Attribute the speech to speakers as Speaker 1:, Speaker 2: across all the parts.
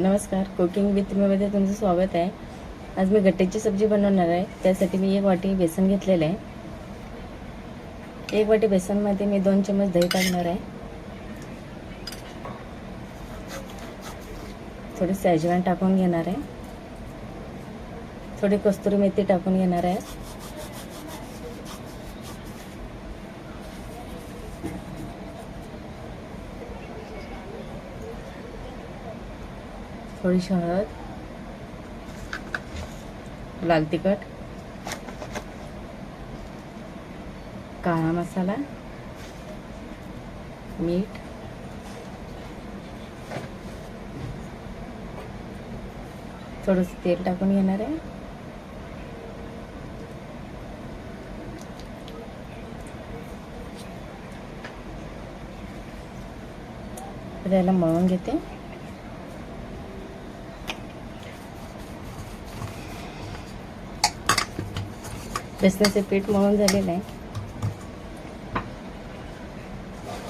Speaker 1: नमस्कार. Cooking with मीमध्ये तुमचं स्वागत आहे. आज मी गट्ट्याची सब्जी बनवणार आहे. त्यासाठी मी एक वाटी बेसन घेतलेलं आहे. एक वाटी बेसनमध्ये मी दोन चम्मच दही टाकणार आहे. थोडी सॅजवान टाकून घेणार आहे. थोडी कस्तुरी मेथी टाकून घेणार आहे. थोडीशी हळद लाल तिखट. काळा मसाला. मीठ. थोडंसं तेल टाकून घेणार आहे. त्याला मळून घेते. बेसनाचे पीठ मळून झालेलं आहे.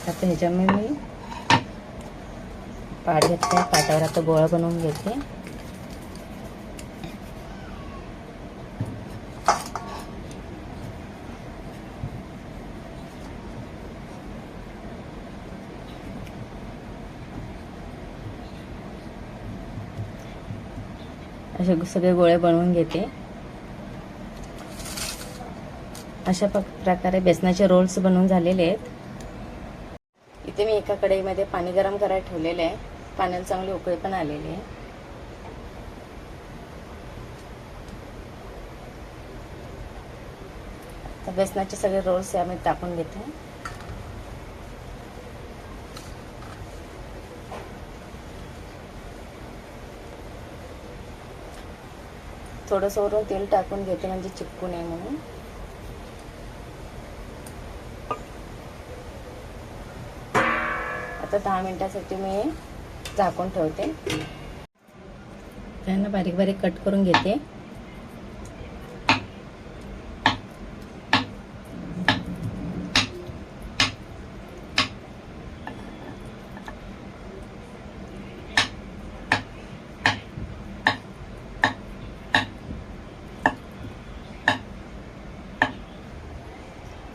Speaker 1: आता ह्याच्यामुळे मी पाठ घेतलं आहे पाटावर आता गोळा बनवून घेते. असे सगळे गोळे बनवून घेते. अशा प- प्रकारे बेसनाचे रोल्स बनवून झालेले आहेत. इथे मी एका कढईमध्ये पाणी गरम करायला ठेवलेलं आहे. पाण्याला चांगली उकळी पण आलेली आहे. बेसनाचे सगळे रोल्स यामध्ये टाकून घेते. थोडंसं वरून तेल टाकून घेते म्हणजे चिपकू नये म्हणून. आता दहा मिनटासाठी मी झाकून ठेवते. त्यांना बारीक बारीक कट करून घेते.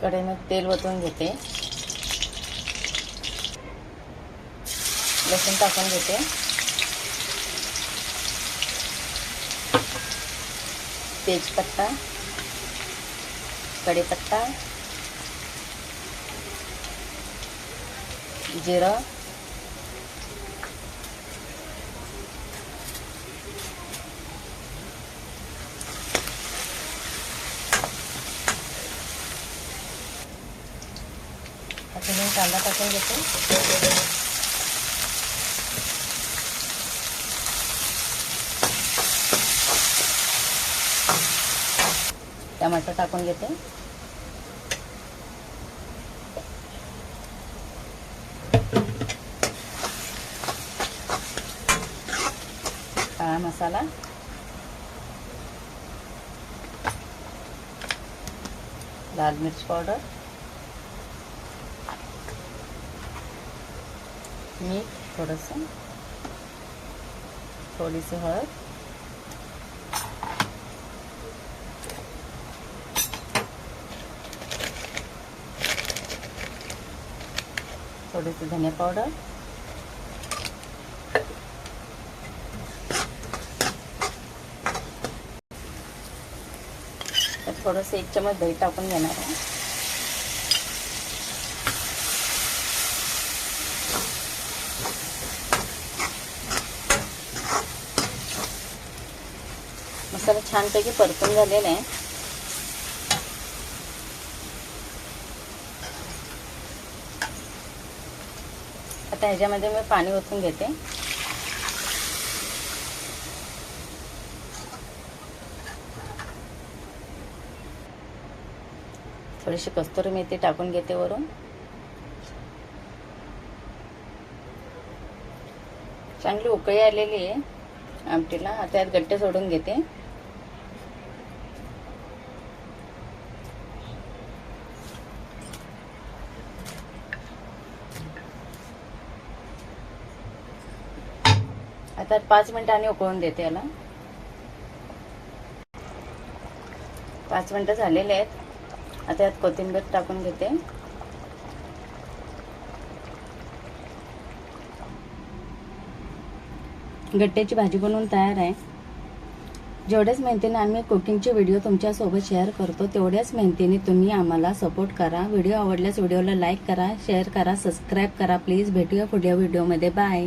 Speaker 1: कडेनं तेल वतून घेते. लसूण टाकून घेते. तेजपत्ता कढीपत्ता जिरं आता मी कांदा टाकून घेते. टमाटर टाकून घेते. काळा मसाला. लाल मिर्च पावडर. मीठ थोडंसं. थोडीशी हळद. थोडीशी धनिया पावडर थोडंसं एक चमच दही टाकून घेणार आहे. मसाला छानपैकी परतून झालेला आहे. आता ह्याच्यामध्ये मी पाणी ओतून घेते. थोडीशी कस्तुरी मेथी टाकून घेते वरून. चांगली उकळी आलेली आहे आमटीला. आता यात गट्टे सोडून घेते. आता पाच मिनिटांनी उकळून देते याला. पाच मिनिटं झालेले आहेत. आता यात कोथिंबीर टाकून घेते. गट्ट्याची भाजी बनवून तयार आहे. जेवढ्याच मेहनतीने आम्ही कुकिंगचे व्हिडिओ तुमच्यासोबत शेअर करतो तेवढ्याच मेहनतीने तुम्ही आम्हाला सपोर्ट करा. व्हिडिओ आवडल्यास व्हिडिओला लाईक करा शेअर करा सबस्क्राईब करा. प्लीज भेटूया पुढल्या व्हिडिओमध्ये बाय